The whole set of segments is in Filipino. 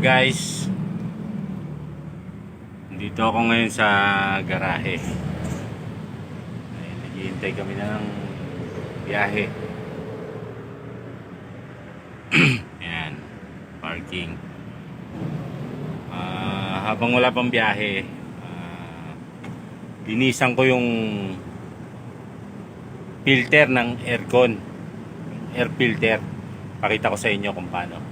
guys? Dito ako ngayon sa garahe. Ay, Naghihintay kami ng biyahe. Ayan Parking. Ah, Habang wala pang biyahe ah, Linisan ko yung filter ng aircon. Air filter. Pakita ko sa inyo kung paano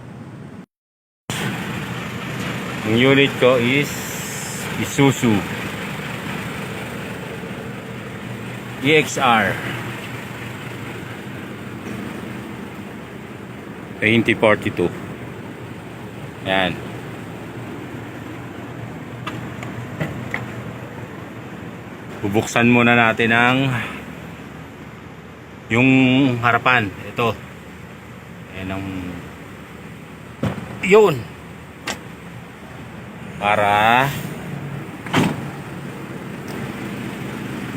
ang unit ko is Isuzu. EXR 2042 yan bubuksan muna natin ang yung harapan. Ito. Yan ang yun para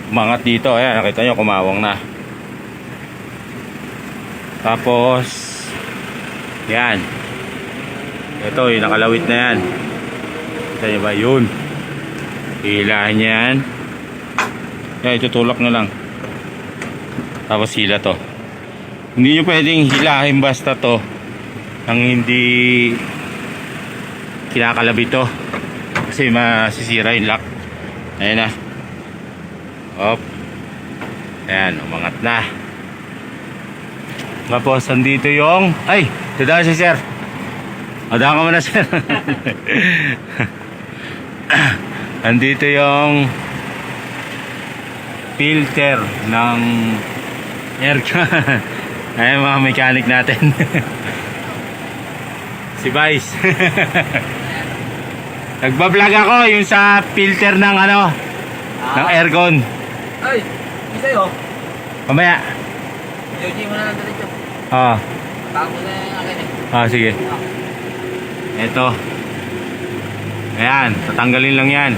umangat dito. Ayan nakita nyo kumawang na. Tapos yan. Ito yung nakalawit na yan. Kita nyo ba? Yun. Hilahin nyo yan. Yan itutulak na lang. Tapos hila to. Hindi nyo pwedeng hilahin basta to. Nang hindi kinakalabit to kasi masisira yung lock. Ayan na. Op. Ayan umangat na. Tapos andito yung ay! Tada si sir. Adaan ka muna sir. Andito yung filter ng aircon ayan mga mechanic natin. Si Vice nagbablog ako yung sa filter ng ano ng aircon. Ay, isa yun. mamaya. Yoji mo na lang dito. ah. Bago na yung akin eh. ah sige. Eto. Ayan tatanggalin lang yan.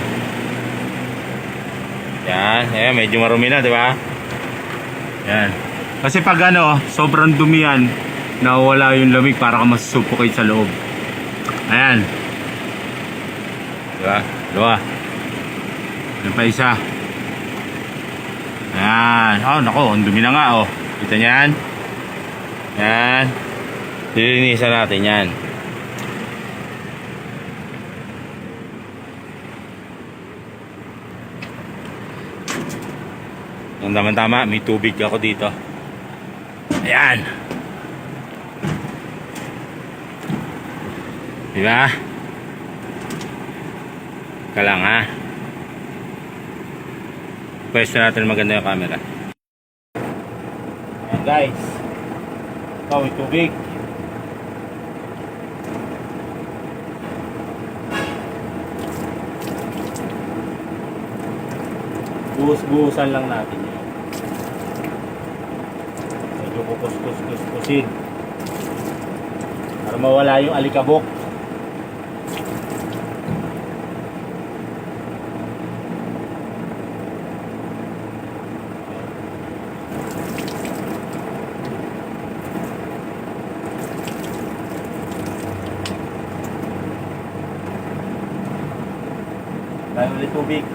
Yan ayan medyo marumi na di ba? Yan kasi pag ano sobrang dumi yan nawawala yung lamig para ka masusuffocate sa loob. Ayan di ba dalawa. Yan pa isa. Ayan. Oh nako ang dumi na nga oh. Kita niyo yan? Yan lilinisan natin yan. Ang tama-tama, may tubig ako dito. Ayan. Diba? Ka lang ha. Pwesto natin maganda yung camera. Ayan guys. Ito, may tubig. Buhos-buhusan lang natin yun. Medyo kukus-kus-kus-kusin. Para mawala yung alikabok. Tayo ulit tubig.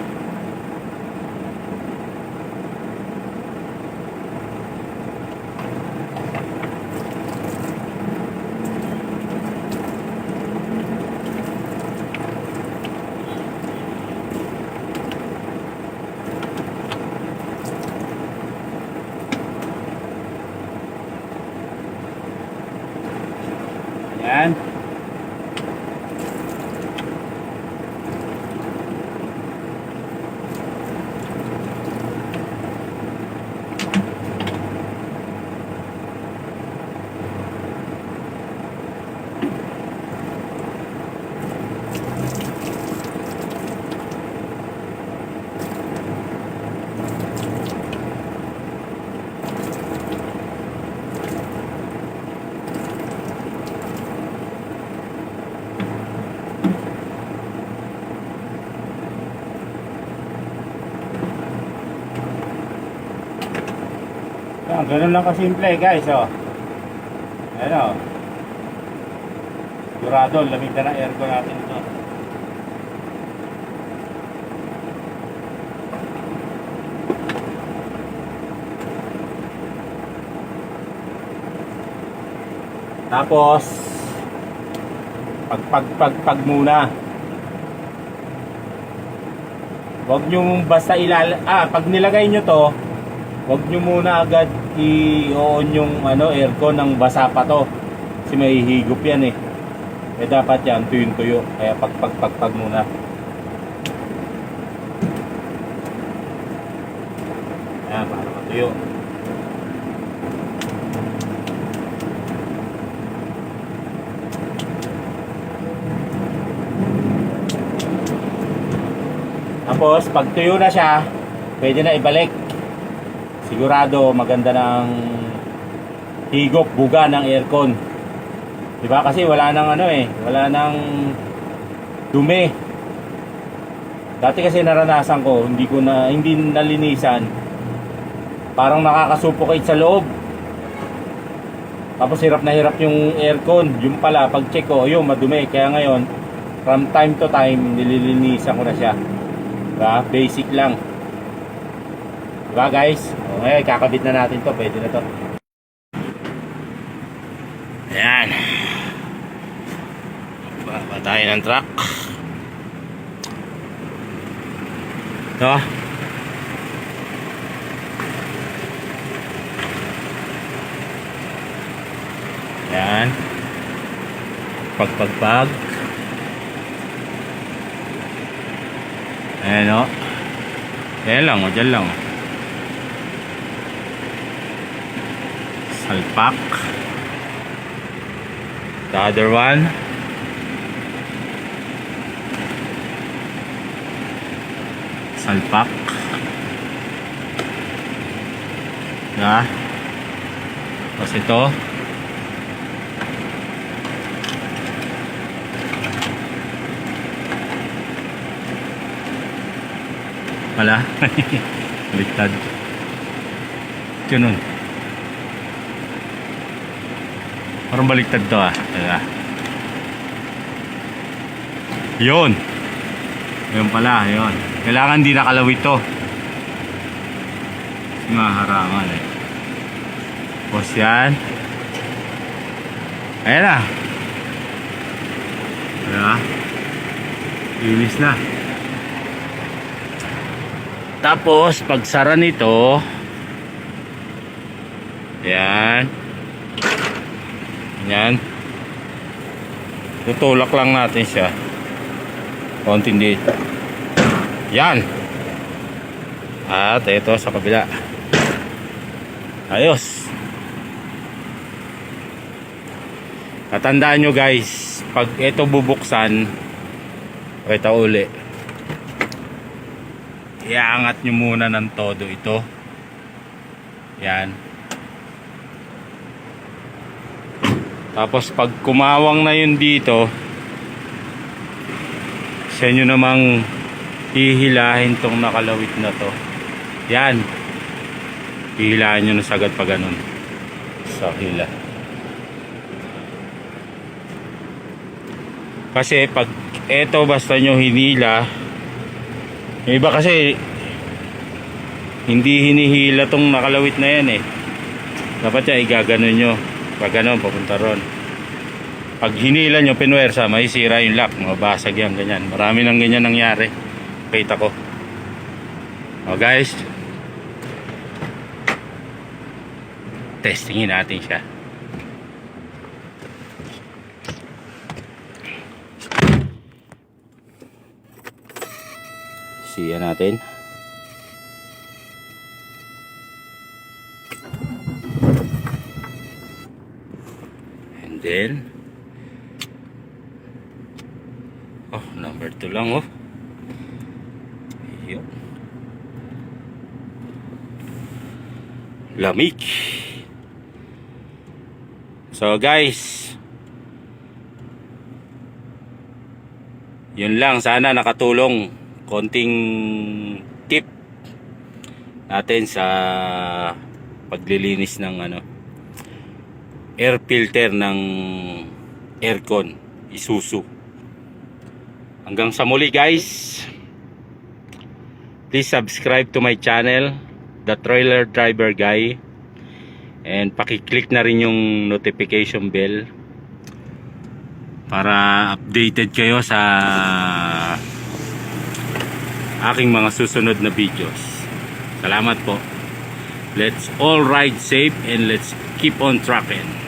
Yan. Yan, ganun lang kasimple guys, oh. Ayan, oh. Sigurado, lamig na ng aircon natin ito. Tapos, pag pag pag pag muna. Huwag nyo basta ilal... Ah, pag nilagay nyo to, huwag nyo muna agad i-on yung ano, aircon ng basa pa to. Kasi may higop yan eh. Eh dapat yan, tuyong tuyo. Kaya pag pag pag pag muna. Ayan, para matuyo. Tapos, pag tuyo na siya, pwede na ibalik. Sigurado, maganda ng higop, buga ng aircon. Diba? Kasi wala nang ano eh, wala nang dumi. Dati kasi naranasan ko, hindi ko na, hindi nalinisan. Parang nakakasuffocate sa loob. Tapos hirap na hirap yung aircon. Yung pala, pag check ko, yun, madumi. Kaya ngayon, from time to time, nililinisan ko na siya. Diba? Basic lang. Diba guys? O, ngayon, kakabit na natin to. Pwede na to. Ayan. Baba tayo ng truck. Ito. Ayan. Pagpagpag. Ayan o. Ayan lang o, dyan lang o. Salpak. The other one. Salpak. Ya. Tapos ito. Wala. Baliktad. Ganun. Parang baliktad to ah. Teka. Yun. Yun pala, yun. Kailangan di nakalawit to. Kasi maharangan eh. Tapos yan. Ayan na. Diba? Linis na. Tapos, pag sara nito, yan. Yan. Tutulak lang natin siya. Konting dito. Yan. At ito sa kabila. Ayos. Natandaan nyo guys, pag ito bubuksan, ito uli. Iangat nyo muna ng todo ito. Yan. Tapos pag kumawang na yun dito, sa inyo namang hihilahin tong nakalawit na to. Yan. Hihilahin nyo na sagad pa ganun. Sa hila. Kasi pag eto basta nyo hinila, iba kasi hindi hinihila tong nakalawit na yan eh. Dapat yan igaganon nyo. Pag ganon, papunta ron. Pag hinila nyo, pinwersa, may yung lock. Mabasag yan, ganyan. Marami nang ganyan nangyari. Kita ko. O guys. Testingin natin siya. Siya natin. And then Oh, number 2 lang oh. Yun. Lamig. So guys, yun lang sana nakatulong konting tip natin sa paglilinis ng ano air filter ng aircon Isuzu. Hanggang sa muli guys. Please subscribe to my channel, The Trailer Driver Guy. And paki-click na rin yung notification bell para updated kayo sa aking mga susunod na videos. Salamat po. Let's all ride safe and let's keep on trucking.